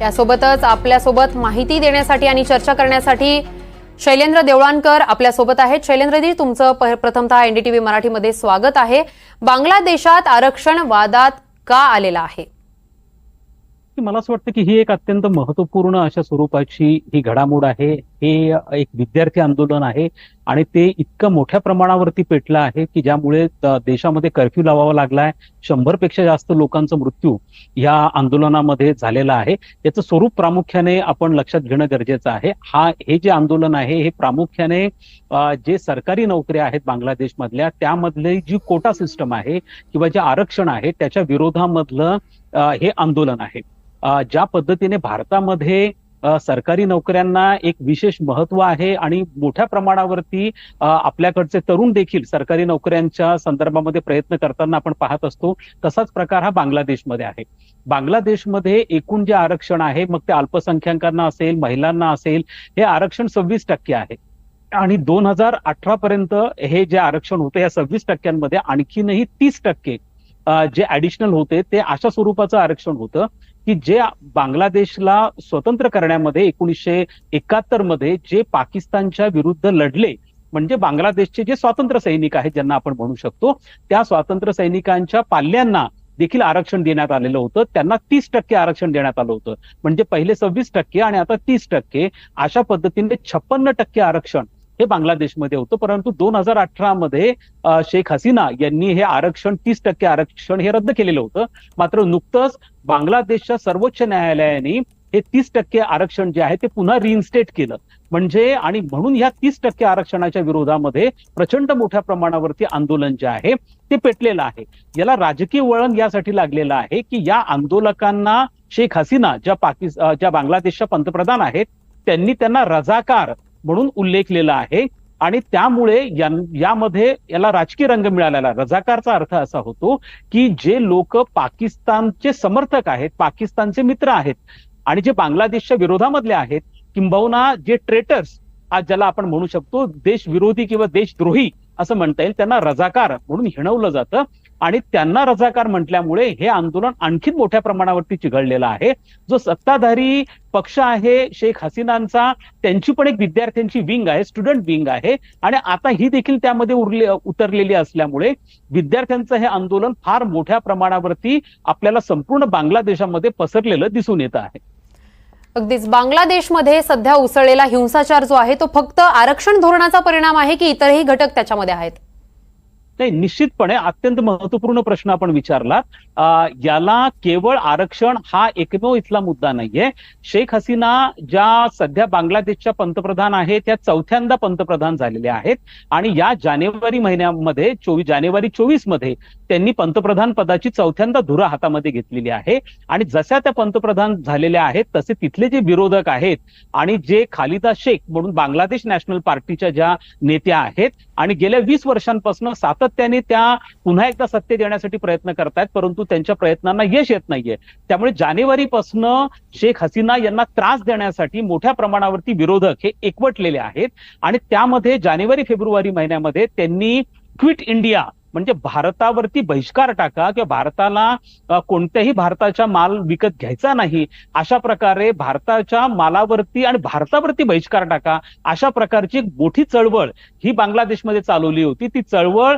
यासोबतच आपल्यासोबत माहिती देण्यासाठी आणि चर्चा करण्यासाठी शैलेंद्र देवळानकर आपल्यासोबत आहेत. शैलेंद्रजी तुमचं प- प्रथमतः एनडीटीव्ही मराठीमध्ये स्वागत आहे. बांगलादेशात आरक्षण वादात का आलेला आहे? की मला असं वाटतं की ही एक अत्यंत महत्त्वपूर्ण अशा स्वरूपाची ही घडामोड आहे. हे एक विद्यार्थी आंदोलन आहे आणि ते इतकं मोठ्या प्रमाणावरती पेटलं आहे की ज्यामुळे देशामध्ये कर्फ्यू लावावा लागलाय. शंभरपेक्षा जास्त लोकांचा मृत्यू या आंदोलनामध्ये झालेला आहे. याचं स्वरूप प्रामुख्याने आपण लक्षात घेणं गरजेचं आहे. हा हे जे आंदोलन आहे हे प्रामुख्याने जे सरकारी नोकऱ्या आहेत बांगलादेशमधल्या त्यामधले जी कोटा सिस्टम आहे किंवा जे आरक्षण आहे त्याच्या विरोधामधलं हे आंदोलन आहे. ज्या पद्धतीने भारतामध्ये सरकारी नोकऱ्यांना एक विशेष महत्त्व आहे आणि मोठ्या प्रमाणावरती आपल्याकडचे तरुण देखील सरकारी नोकऱ्यांच्या संदर्भामध्ये प्रयत्न करताना आपण पाहत असतो तसाच प्रकार हा बांगलादेशमध्ये आहे. बांगलादेशमध्ये एकूण जे आरक्षण आहे मग ते अल्पसंख्याकांना असेल महिलांना असेल हे आरक्षण सव्वीस टक्के आहे. आणि दोन हजार अठरा पर्यंत हे जे आरक्षण होतं या सव्वीस टक्क्यांमध्ये आणखीनही तीस टक्के जे ऍडिशनल होते ते अशा स्वरूपाचं आरक्षण होतं की जे बांगलादेशला स्वतंत्र करण्यामध्ये एकोणीसशे एकाहत्तरमध्ये जे पाकिस्तानच्या विरुद्ध लढले म्हणजे बांगलादेशचे जे स्वातंत्र्य सैनिक आहेत ज्यांना आपण म्हणू शकतो त्या स्वातंत्र्य सैनिकांच्या पाल्यांना देखील आरक्षण देण्यात आलेलं होतं. त्यांना तीस टक्के आरक्षण देण्यात आलं होतं. म्हणजे पहिले सव्वीस टक्के आणि आता तीस टक्के. अशा पद्धतीने छप्पन्न टक्के आरक्षण हे बांगलादेशमध्ये होतं. परंतु दोन हजार अठरा मध्ये शेख हसीना यांनी हे आरक्षण तीस टक्के आरक्षण हे रद्द केलेलं होतं. मात्र नुकतंच बांगलादेशच्या सर्वोच्च न्यायालयाने हे तीस टक्के आरक्षण जे आहे ते पुन्हा रिइन्स्टेट केलं. म्हणजे आणि म्हणून ह्या तीस टक्के आरक्षणाच्या विरोधामध्ये प्रचंड मोठ्या प्रमाणावरती आंदोलन जे आहे ते पेटलेलं आहे. याला राजकीय वळण यासाठी लागलेलं आहे की या आंदोलकांना शेख हसीना ज्या पाकिस्तान ज्या बांगलादेशच्या पंतप्रधान आहेत त्यांनी त्यांना रजाकार म्हणून उल्लेखलेला आहे. आणि त्यामुळे यामध्ये याला राजकीय रंग मिळालेला रजाकारचा अर्थ असा होतो की जे लोक पाकिस्तानचे समर्थक आहेत पाकिस्तानचे मित्र आहेत आणि जे बांगलादेशच्या विरोधामधले आहेत किंबहुना जे ट्रेटर्स आज ज्याला आपण म्हणू शकतो देशविरोधी किंवा देशद्रोही असं म्हणता येईल त्यांना रजाकार म्हणून हिणवलं जातं. आणि त्यांना रजाकार म्हटल्यामुळे हे आंदोलन आणखीन मोठ्या प्रमाणावरती चिघळलेलं आहे. जो सत्ताधारी पक्ष आहे शेख हसीनांचा त्यांची पण एक विद्यार्थ्यांची विंग आहे स्टुडंट विंग आहे. आणि आता ही देखील त्यामध्ये उरले उतरलेली असल्यामुळे विद्यार्थ्यांचं हे आंदोलन फार मोठ्या प्रमाणावरती आपल्याला संपूर्ण बांगलादेशामध्ये पसरलेलं दिसून येत आहे. अगदीच. बांगलादेशमध्ये सध्या उसळलेला हिंसाचार जो आहे तो फक्त आरक्षण धोरणाचा परिणाम आहे की इतरही घटक त्याच्यामध्ये आहेत? नाही निश्चितपणे अत्यंत महत्त्वपूर्ण प्रश्न आपण विचारला. याला केवळ आरक्षण हा एकमेव इथला मुद्दा नाहीये. शेख हसीना ज्या सध्या बांगलादेशच्या पंतप्रधान आहेत त्या चौथ्यांदा पंतप्रधान झालेल्या आहेत आणि या जानेवारी महिन्यामध्ये चोवीस जानेवारी चोवीसमध्ये त्यांनी पंतप्रधान पदाची चौथ्यांदा धुरा हातामध्ये घेतलेली आहे. आणि जशा त्या पंतप्रधान झालेल्या आहेत तसे तिथले जे विरोधक आहेत आणि जे खालिदा शेख म्हणून बांगलादेश नॅशनल पार्टीच्या ज्या नेत्या आहेत आणि गेल्या वीस वर्षांपासून सात सातत्याने त्या पुन्हा एकदा सत्य देण्यासाठी प्रयत्न करतायत परंतु त्यांच्या प्रयत्नांना यश येत नाहीये. त्यामुळे जानेवारीपासून शेख हसीना यांना त्रास देण्यासाठी मोठ्या प्रमाणावरती विरोधक हे एकवटलेले आहेत. आणि त्यामध्ये जानेवारी फेब्रुवारी महिन्यामध्ये त्यांनी क्विट इंडिया म्हणजे भारतावरती बहिष्कार टाका किंवा भारताला कोणत्याही भारताच्या माल विकत घ्यायचा नाही अशा प्रकारे भारताच्या मालावरती आणि भारतावरती बहिष्कार टाका अशा प्रकारची एक मोठी चळवळ ही बांगलादेशमध्ये चालवली होती. ती चळवळ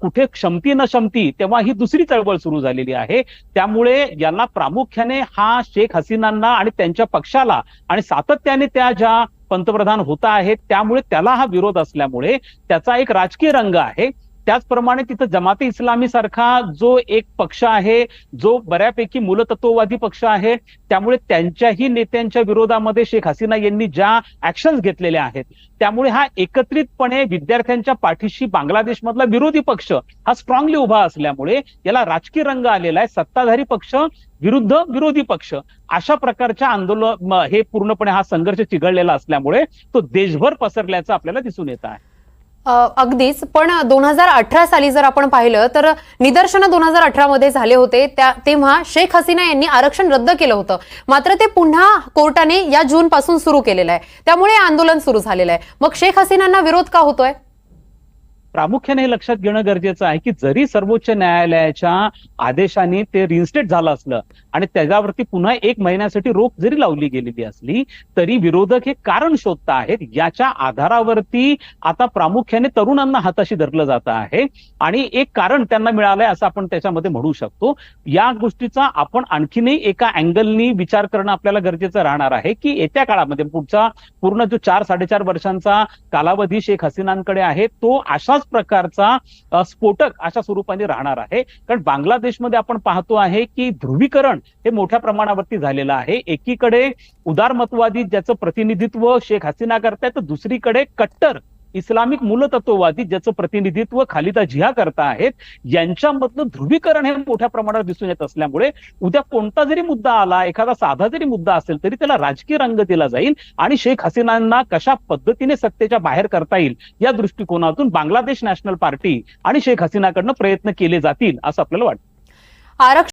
कुठे क्षमती न क्षमती तेव्हा ही दुसरी चळवळ सुरू झालेली आहे. त्यामुळे यांना प्रामुख्याने हा शेख हसीनांना आणि त्यांच्या पक्षाला आणि सातत्याने त्या ज्या पंतप्रधान होता आहेत त्यामुळे त्याला हा विरोध असल्यामुळे त्याचा एक राजकीय रंग आहे. त्याचप्रमाणे तिथं जमाते इस्लामी सारखा जो एक पक्ष आहे जो बऱ्यापैकी मूलतत्ववादी पक्ष आहे त्यामुळे त्यांच्याही नेत्यांच्या विरोधामध्ये शेख हसीना यांनी ज्या ऍक्शन्स घेतलेल्या आहेत त्यामुळे हा एकत्रितपणे विद्यार्थ्यांच्या पाठीशी बांगलादेशमधला विरोधी पक्ष हा स्ट्रॉंगली उभा असल्यामुळे याला राजकीय रंग आलेला आहे. सत्ताधारी पक्ष विरुद्ध विरोधी पक्ष अशा प्रकारच्या आंदोलन हे पूर्णपणे हा संघर्ष चिघळलेला असल्यामुळे तो देशभर पसरल्याचं आपल्याला दिसून येत आहे. अगदीच. पण दोन हजार अठरा साली जर आपण पाहिलं तर निदर्शनं दोन हजार अठरा मध्ये झाले होते. त्या तेव्हा शेख हसीना यांनी आरक्षण रद्द केलं होतं. मात्र ते पुन्हा कोर्टाने या जून पासून सुरू केलेलं आहे. त्यामुळे आंदोलन सुरू झालेलं आहे. मग शेख हसीनांना विरोध का होतोय? प्रामुख्याने हे लक्षात घेणं गरजेचं आहे की जरी सर्वोच्च न्यायालयाच्या आदेशाने ते रिन्स्टेट झालं असलं आणि त्याच्यावरती पुन्हा एक महिन्यासाठी रोख जरी लावली गेलेली असली तरी विरोधक हे कारण शोधता आहेत याच्या आधारावरती आता प्रामुख्याने तरुणांना हाताशी धरलं जात आहे. आणि एक कारण त्यांना मिळालंय असं आपण त्याच्यामध्ये म्हणू शकतो. या गोष्टीचा आपण आणखीनही एका अँगलनी विचार करणं आपल्याला गरजेचं राहणार आहे की येत्या काळामध्ये पुढचा पूर्ण जो चार साडेचार वर्षांचा कालावधी शेख हसीनांकडे आहे तो अशा अशाच प्रकारचा स्फोटक अशा स्वरूपाने राहणार आहे. कारण बांगलादेशमध्ये आपण पाहतो आहे की ध्रुवीकरण हे मोठ्या प्रमाणावरती झालेलं आहे. एकीकडे उदारमतवादी ज्याचं प्रतिनिधित्व शेख हसीना करतायत तर दुसरीकडे कट्टर इस्लामिक मूलतत्ववादी ज्याचं प्रतिनिधित्व खालिदा जिहा करता आहेत यांच्यामधलं ध्रुवीकरण हे मोठ्या प्रमाणावर दिसून येत असल्यामुळे उद्या कोणता जरी मुद्दा आला एखादा साधा जरी मुद्दा असेल तरी त्याला राजकीय रंग दिला जाईल आणि शेख हसीनांना कशा पद्धतीने सत्तेच्या बाहेर करता येईल या दृष्टिकोनातून बांगलादेश नॅशनल पार्टी आणि शेख हसीनाकडनं प्रयत्न केले जातील असं आपल्याला वाटतं. आरक्षण